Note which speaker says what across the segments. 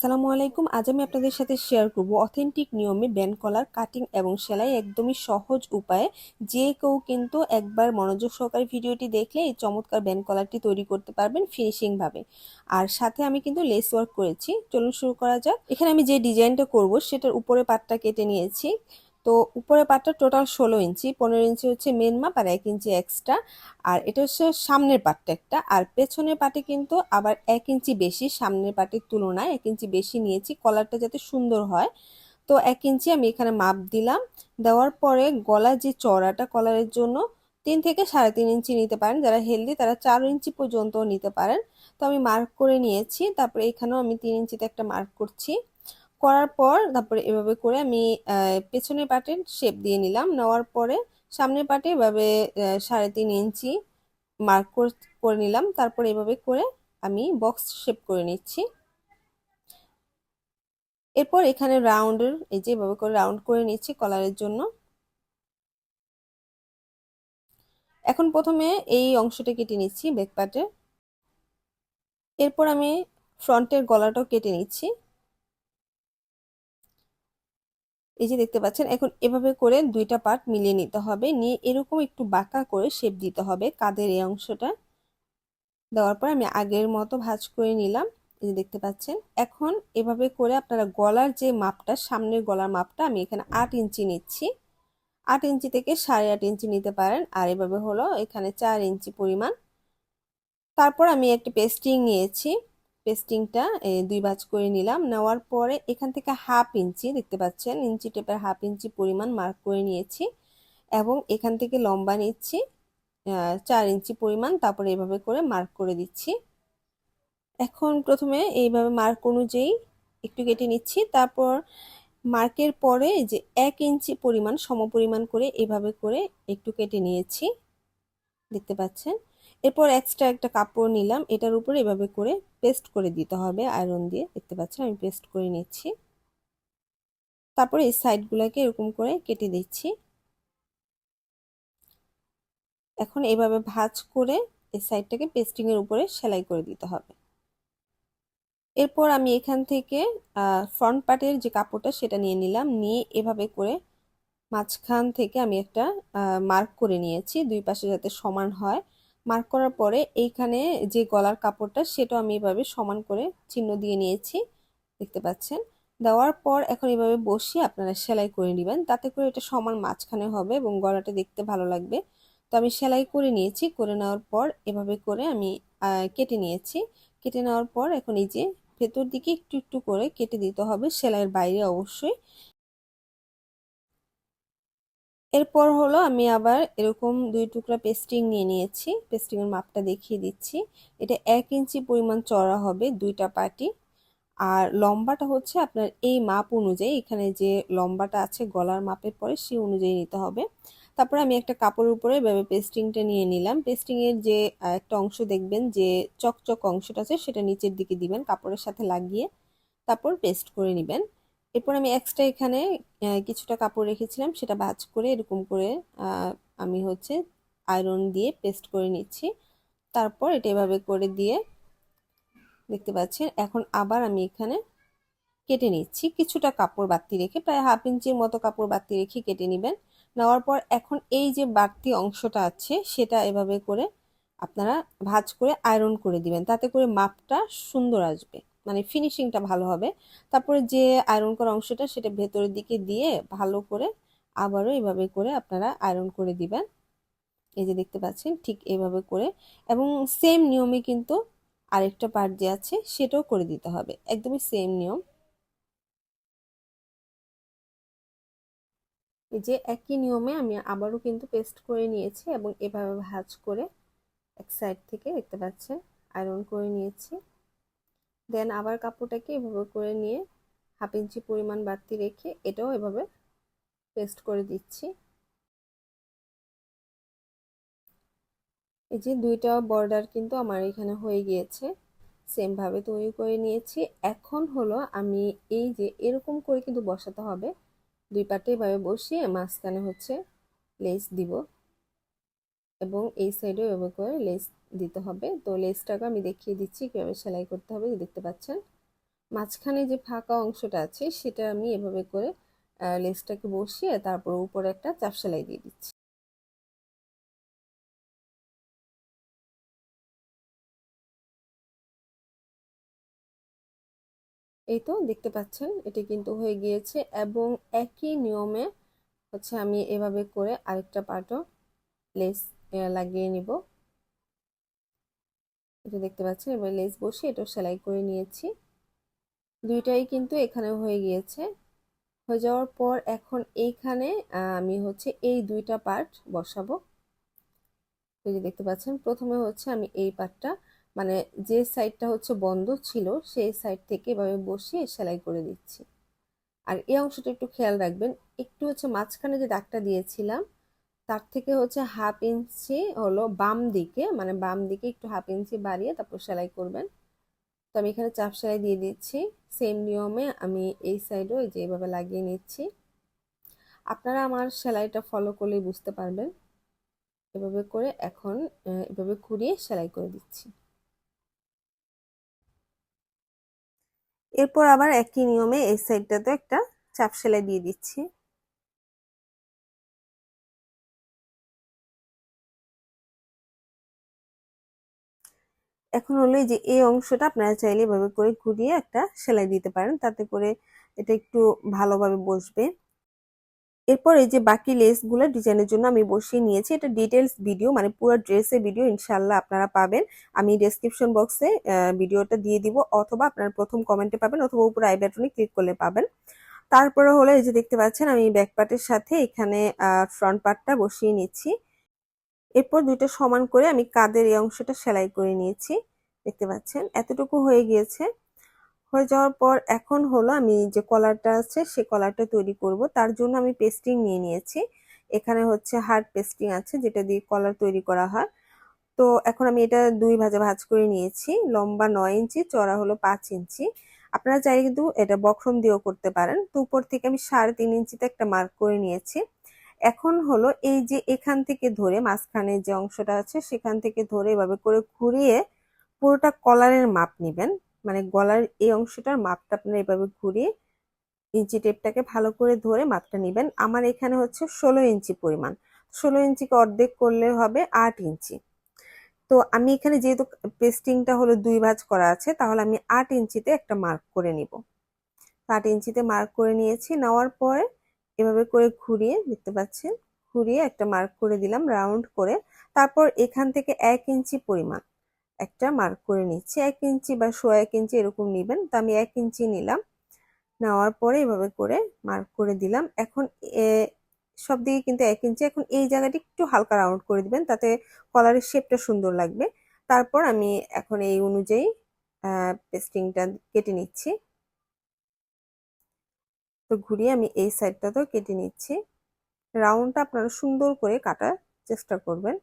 Speaker 1: আসসালামু আলাইকুম। আজ আমি আপনাদের সাথে শেয়ার করব অথেন্টিক নিয়মে ব্যান্ড কলার কাটিং এবং সেলাই একদমই সহজ উপায়ে। যে কেউ কিন্তু একবার মনোযোগ সহকারে ভিডিওটি দেখলে এই চমৎকার ব্যান্ড কলারটি তৈরি করতে পারবেন ফিনিশিংভাবে আর সাথে আমি কিন্তু লেস ওয়ার্ক করেছি। চলুন শুরু করা যাক। এখানে আমি যে ডিজাইনটা করব, সেটার উপরে পাটটা কেটে নিয়েছি। তো উপরে পাটটা টোটাল ষোলো ইঞ্চি, পনেরো ইঞ্চি হচ্ছে মেন মাপ আর এক ইঞ্চি এক্সট্রা আর এটা হচ্ছে সামনের পাটটা একটা। আর পেছনের পাটে কিন্তু আবার এক ইঞ্চি বেশি, সামনের পাটের তুলনায় এক ইঞ্চি বেশি নিয়েছি কলারটা যাতে সুন্দর হয়। তো এক ইঞ্চি আমি এখানে মাপ দিলাম। দেওয়ার পরে গলা যে চড়াটা কলারের জন্য, তিন থেকে সাড়ে তিন ইঞ্চি নিতে পারেন। যারা হেলদি তারা চার ইঞ্চি পর্যন্ত নিতে পারেন। তো আমি মার্ক করে নিয়েছি। তারপরে এখানেও আমি তিন ইঞ্চিতে একটা মার্ক করছি। করার পর তারপরে এভাবে করে আমি পেছনের পাটের শেপ দিয়ে নিলাম। নেওয়ার পরে সামনের পাটে এভাবে সাড়ে তিন ইঞ্চি মার্ক করে নিলাম। তারপরে এভাবে করে আমি বক্স শেপ করে নিচ্ছি। এরপর এখানে রাউন্ডের এই যে এভাবে করে রাউন্ড করে নিচ্ছি কলারের জন্য। এখন প্রথমে এই অংশটা কেটে নিচ্ছি ব্যাক পার্টে এরপর আমি ফ্রন্টের গলাটাও কেটে নিচ্ছি। এই যে দেখতে পাচ্ছেন, এখন এভাবে করে দুইটা পার্ট মিলিয়ে নিতে হবে। নিয়ে এরকম একটু বাঁকা করে শেপ দিতে হবে কাদের এই অংশটা। দেওয়ার পর আমি আগের মতো ভাজ করে নিলাম। এই যে দেখতে পাচ্ছেন, এখন এভাবে করে আপনারা গলার যে মাপটা, সামনের গলার মাপটা আমি এখানে আট ইঞ্চি নিচ্ছি। আট ইঞ্চি থেকে সাড়ে আট ইঞ্চি নিতে পারেন। আর এভাবে হলো এখানে চার ইঞ্চি পরিমাণ। তারপর আমি একটি পেস্টিং নিয়েছি। পেস্টিংটা দুই ভাঁজ করে নিলাম। নেওয়ার পরে এখান থেকে হাফ ইঞ্চি, দেখতে পাচ্ছেন, ইঞ্চি টেপের হাফ ইঞ্চি পরিমাণ মার্ক করে নিয়েছি এবং এখান থেকে লম্বা নিচ্ছি চার ইঞ্চি পরিমাণ, তারপরে এভাবে করে মার্ক করে দিচ্ছি। এখন প্রথমে এইভাবে মার্ক অনুযায়ী একটু কেটে নিচ্ছি, তারপর মার্কের পরে যে এক ইঞ্চি পরিমাণ সম পরিমাণ করে এভাবে করে একটু কেটে নিয়েছি, দেখতে পাচ্ছেন। এরপর এক্সট্রা একটা কাপড় নিলাম। এটার উপরে এভাবে করে পেস্ট করে দিতে হবে। আয়রন দিয়ে, দেখতে পাচ্ছেন? আমি পেস্ট করে নিচ্ছি। তারপরে এই সাইডগুলোকে এরকম করে কেটে দিচ্ছি। এখন এভাবে ভাজ করে এই সাইডটাকে পেস্টিংয়ের উপরে সেলাই করে দিতে হবে। এরপর আমি এখান থেকে ফ্রন্ট পার্টের যে কাপড়টা সেটা নিয়ে নিলাম। নিয়ে এভাবে করে মাঝখান থেকে আমি একটা মার্ক করে নিয়েছি। দুই পাশে যাতে সমান হয়। মার্ক করার পরে এইখানে যে গলার কাপড়টা সেটা আমি এভাবে সমান করে চিহ্ন দিয়ে নিয়েছি, দেখতে পাচ্ছেন। দেওয়ার পর এখন এভাবে বসিয়ে আপনারা সেলাই করে নেবেন, তাতে করে এটা সমান মাঝখানে হবে এবং গলাটা দেখতে ভালো লাগবে। তো আমি সেলাই করে নিয়েছি, করে নেওয়ার পর এভাবে করে আমি কেটে নিয়েছি। কেটে নেওয়ার পর এখন এই যে ভেতর দিকে একটু একটু করে কেটে দিতে হবে, সেলাইয়ের বাইরে অবশ্যই। এরপর হলো আমি আবার এরকম দুই টুকরা পেস্টিং নিয়ে নিয়েছি। পেস্টিংয়ের মাপটা দেখিয়ে দিচ্ছি। এটা এক ইঞ্চি পরিমাণ চড়া হবে দুইটা পাটি। আর লম্বাটা হচ্ছে আপনার এই মাপ অনুযায়ী, এখানে যে লম্বাটা আছে গলার মাপের পরে সেই অনুযায়ী নিতে হবে। তারপরে আমি একটা কাপড়ের উপরে এভাবে পেস্টিংটা নিয়ে নিলাম। পেস্টিংয়ের যে একটা অংশ দেখবেন যে চকচক অংশটা আছে, সেটা নিচের দিকে দিবেন, কাপড়ের সাথে লাগিয়ে তারপর পেস্ট করে নেবেন। এরপর আমি এক্সট্রা এখানে কিছুটা কাপড় রেখেছিলাম, সেটা ভাজ করে এরকম করে আমি হচ্ছে আয়রন দিয়ে পেস্ট করে নিচ্ছি। তারপর এটা এভাবে করে দিয়ে, দেখতে পাচ্ছেন, এখন আবার আমি এখানে কেটে নিচ্ছি। কিছুটা কাপড় বাড়তি রেখে, প্রায় হাফ ইঞ্চির মতো কাপড় বাড়তি রেখে কেটে নেবেন। নেওয়ার পর এখন এই যে বাড়তি অংশটা আছে, সেটা এভাবে করে আপনারা ভাজ করে আয়রন করে দিবেন। তাতে করে মাপটা সুন্দর আসবে। মানে ফিনিশিংটা ভালো হবে। তারপরে যে আয়রন করা অংশটা সেটা ভেতরের দিকে দিয়ে ভালো করে আবারও এভাবে করে আপনারা আয়রন করে দিবেন। এই যে দেখতে পাচ্ছেন, ঠিক এভাবে করে। এবং সেম নিয়মে কিন্তু আরেকটা পার্ট যে আছে সেটাও করে দিতে হবে। একদমই সেম নিয়ম। এই যে একই নিয়মে আমি আবারও কিন্তু পেস্ট করে নিয়েছি এবং এভাবে ভাজ করে এক সাইড থেকে দেখতে পাচ্ছেন আয়রন করে নিয়েছি। দেন আবার কাপড়টাকে এভাবে করে নিয়ে হাফ ইঞ্চি পরিমাণ বাড়তি রেখে এটাও এভাবে পেস্ট করে দিচ্ছি। এই যে দুইটা বর্ডার কিন্তু আমার এখানে হয়ে গিয়েছে। সেমভাবে তৈরি করে নিয়েছি। এখন হলো আমি এই যে এরকম করে কিন্তু বসাতে হবে। দুই পাটে এভাবে বসিয়ে মাঝখানে হচ্ছে লেস দিব। এবং এই সাইডেও এভাবে করে লেস দিতে হবে। তো লেসটাকে আমি দেখিয়ে দিচ্ছি, কীভাবে সেলাই করতে হবে। দেখতে পাচ্ছেন, মাঝখানে যে ফাঁকা অংশটা আছে, সেটা আমি এভাবে করে লেসটাকে বসিয়ে তারপর উপরে একটা চাপ সেলাই দিয়ে দিচ্ছি। এই তো দেখতে পাচ্ছেন, এটি কিন্তু হয়ে গিয়েছে এবং একই নিয়মে হচ্ছে আমি এভাবে করে আরেকটা পার্টও লেস লাগিয়ে নিব। এটা দেখতে পাচ্ছেন, এবার লেস বসে এটা সেলাই করে নিয়েছি। দুইটাই কিন্তু এখানে হয়ে গিয়েছে। হয়ে যাওয়ার পর এখন এইখানে আমি হচ্ছে এই দুইটা পার্ট বসাবো। এই যে দেখতে পাচ্ছেন, প্রথমে হচ্ছে আমি এই পার্টটা মানে যে সাইডটা হচ্ছে বন্ধ ছিল, সেই সাইড থেকে এভাবে বসিয়ে সেলাই করে দিচ্ছি। আর এই অংশটা একটু খেয়াল রাখবেন, একটু হচ্ছে মাঝখানে যে দাগটা দিয়েছিলাম তার থেকে হচ্ছে হাফ ইঞ্চি হলো বাম দিকে মানে বাম দিকে একটু হাফ ইঞ্চি বাড়িয়ে তারপর সেলাই করবেন। তো আমি এখানে চাপ সেলাই দিয়ে দিচ্ছি। সেম নিয়মে আমি এই সাইডও যে এইভাবে লাগিয়ে নিচ্ছি। আপনারা আমার সেলাইটা ফলো করলেই বুঝতে পারবেন। এভাবে করে এখন এভাবে ঘুরিয়ে সেলাই করে দিচ্ছি। এরপর আবার একই নিয়মে এই সাইডটাতে একটা চাপ সেলাই দিয়ে দিচ্ছি। এখন হলো যে এই অংশটা আপনারা চাইলে এভাবে করে ঘুরিয়ে একটা সেলাই দিতে পারেন, তাতে করে এটা একটু ভালোভাবে বসবে। এরপর এই যে বাকি লেসগুলো ডিজাইনের জন্য আমি বসিয়ে নিয়েছি। এটা ডিটেলস ভিডিও মানে পুরো ড্রেসের ভিডিও ইনশাল্লাহ আপনারা পাবেন। আমি ডেসক্রিপশন বক্সে ভিডিওটা দিয়ে দিব, অথবা আপনারা প্রথম কমেন্টে পাবেন অথবা উপরে আই বাটনে ক্লিক করলে পাবেন। তারপরে হলো এই যে দেখতে পাচ্ছেন আমি ব্যাক পার্টের সাথে এখানে ফ্রন্ট পার্টটা বসিয়ে নিচ্ছি। এরপর দুইটা সমান করে আমি কাদের এই অংশটা সেলাই করে নিয়েছি। দেখতে পাচ্ছেন? এতটুকু হয়ে গিয়েছে। হয়ে যাওয়ার পর এখন হলো আমি যে কলারটা আছে, সে কলারটা তৈরি করব। তার জন্য আমি পেস্টিং নিয়ে নিয়েছি। এখানে হচ্ছে হার্ড পেস্টিং আছে, যেটা দিয়ে কলার তৈরি করা হয়। তো এখন আমি এটা দুই ভাজে ভাজ করে নিয়েছি। লম্বা নয় ইঞ্চি চড়া হলো পাঁচ ইঞ্চি। আপনারা চাইলে কিন্তু এটা বক্রম দিয়েও করতে পারেন। তো উপর থেকে আমি সাড়ে তিন ইঞ্চিতে একটা মার্ক করে নিয়েছি। এখন হলো এই যে এখান থেকে ধরে মাঝখানে যে অংশটা আছে, সেখান থেকে ধরে এভাবে করে ঘুরিয়ে পুরোটা কলারের মাপ নেবেন। মানে গলার এই অংশটার মাপটা আপনারা এভাবে ঘুরিয়ে ইঞ্চি টেপটাকে ভালো করে ধরে মাপটা নেবেন। আমার এখানে হচ্ছে ষোলো ইঞ্চি পরিমাণ। ষোলো ইঞ্চিকে অর্ধেক করলে হবে আট ইঞ্চি। তো আমি এখানে যেহেতু পেস্টিংটা হলো দুই ভাজ করা আছে, তাহলে আমি আট ইঞ্চিতে একটা মার্ক করে নিব। আট ইঞ্চিতে মার্ক করে নিয়েছি। নেওয়ার পরে এভাবে করে ঘুরিয়ে দেখতে পাচ্ছেন, ঘুরিয়ে একটা মার্ক করে দিলাম রাউন্ড করে। তারপর এখান থেকে এক ইঞ্চি পরিমাণ একটা মার্ক করে নিচ্ছি। এক ইঞ্চি বা শো এক ইঞ্চি এরকম নেবেন। তো আমি এক ইঞ্চি নিলাম। নেওয়ার পরে এভাবে করে মার্ক করে দিলাম। এখন সব দিকে কিন্তু এক ইঞ্চি। এখন এই জায়গাটি একটু হালকা রাউন্ড করে দিবেন, তাতে কলারের শেপটা সুন্দর লাগবে। তারপর আমি এখন এই অনুযায়ী পেস্টিংটা কেটে নিচ্ছি। তো ঘুরিয়ে আমি এই সাইডটাতেও কেটে নিচ্ছি। রাউন্ডটা আপনারা সুন্দর করে কাটার চেষ্টা করবেন।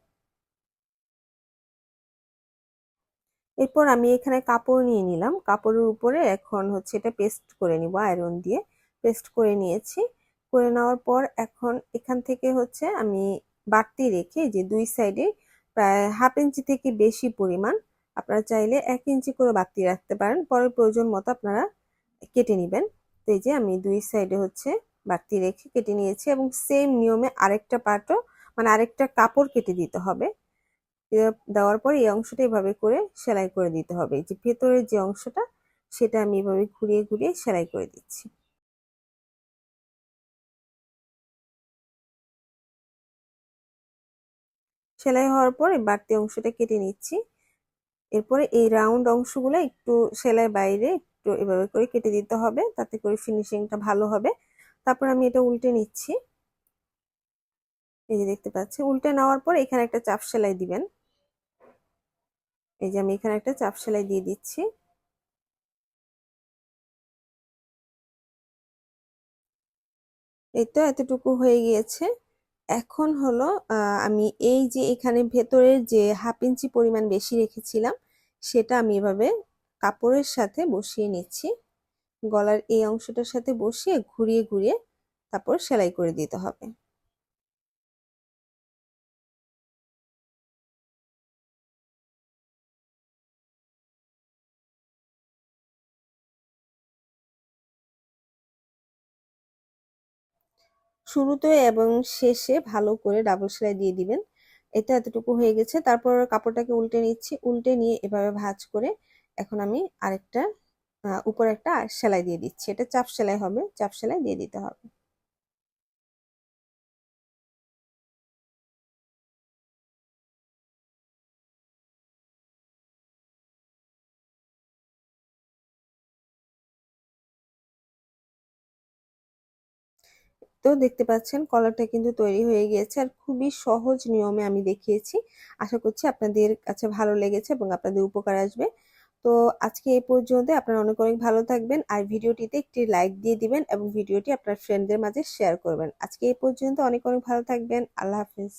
Speaker 1: এরপর আমি এখানে কাপড় নিয়ে নিলাম। কাপড়ের উপরে এখন হচ্ছে এটা পেস্ট করে নিব, আয়রন দিয়ে পেস্ট করে নিয়েছি। করে নেওয়ার পর এখন এখান থেকে হচ্ছে আমি বাড়তি রেখে যে দুই সাইডে প্রায় হাফ ইঞ্চি থেকে বেশি পরিমাণ আপনারা চাইলে এক ইঞ্চি করে বাড়তি রাখতে পারেন। পরের প্রয়োজন মতো আপনারা কেটে নেবেন। তো এই যে আমি দুই সাইডে হচ্ছে বাড়তি রেখে কেটে নিয়েছি এবং সেম নিয়মে আরেকটা পার্টও মানে আরেকটা কাপড় কেটে দিতে হবে। দেওয়ার পর এই অংশটা এভাবে করে সেলাই করে দিতে হবে। যে ভেতরের যে অংশটা, সেটা আমি এভাবে ঘুরিয়ে ঘুরিয়ে সেলাই করে দিচ্ছি। সেলাই হওয়ার পর বাড়তি অংশটা কেটে নিচ্ছি। এরপরে এই রাউন্ড অংশগুলো একটু সেলাই বাইরে একটু এভাবে করে কেটে দিতে হবে, তাতে করে ফিনিশিংটা ভালো হবে। তারপর আমি এটা উল্টে নিচ্ছি। এই যে দেখতে পাচ্ছি উল্টে নেওয়ার পর এখানে একটা চাপ সেলাই দিবেন। এই যে আমি এখানে একটা চাপ সেলাই দিয়ে দিচ্ছি। এই তো এতটুকু হয়ে গিয়েছে। এখন হলো আমি এই যে এখানে ভেতরের যে হাফ ইঞ্চি পরিমাণ বেশি রেখেছিলাম, সেটা আমি এভাবে কাপড়ের সাথে বসিয়ে নিচ্ছি। গলার এই অংশটার সাথে বসিয়ে ঘুরিয়ে ঘুরিয়ে তারপর সেলাই করে দিতে হবে। শুরুতে এবং শেষে ভালো করে ডাবল সেলাই দিয়ে দিবেন। এটা এতটুকু হয়ে গেছে। তারপর কাপড়টাকে উল্টে নিচ্ছি। উল্টে নিয়ে এভাবে ভাঁজ করে এখন আমি আরেকটা উপরে একটা সেলাই দিয়ে দিচ্ছি। এটা চাপ সেলাই হবে, চাপ সেলাই দিয়ে দিতে হবে। তো দেখতে পাচ্ছেন কলারটা কিন্তু তৈরি হয়ে গিয়েছে আর খুবই সহজ নিয়মে আমি দেখিয়েছি। আশা করছি আপনাদের কাছে ভালো লেগেছে এবং আপনাদের উপকার আসবে। তো আজকে এই পর্যন্ত আপনারা অনেক অনেক ভালো থাকবেন আর ভিডিওটিতে একটি লাইক দিয়ে দিবেন এবং ভিডিওটি আপনার ফ্রেন্ডদের মাঝে শেয়ার করবেন। আজকে এই পর্যন্ত অনেক অনেক ভালো থাকবেন। আল্লাহ হাফিজ।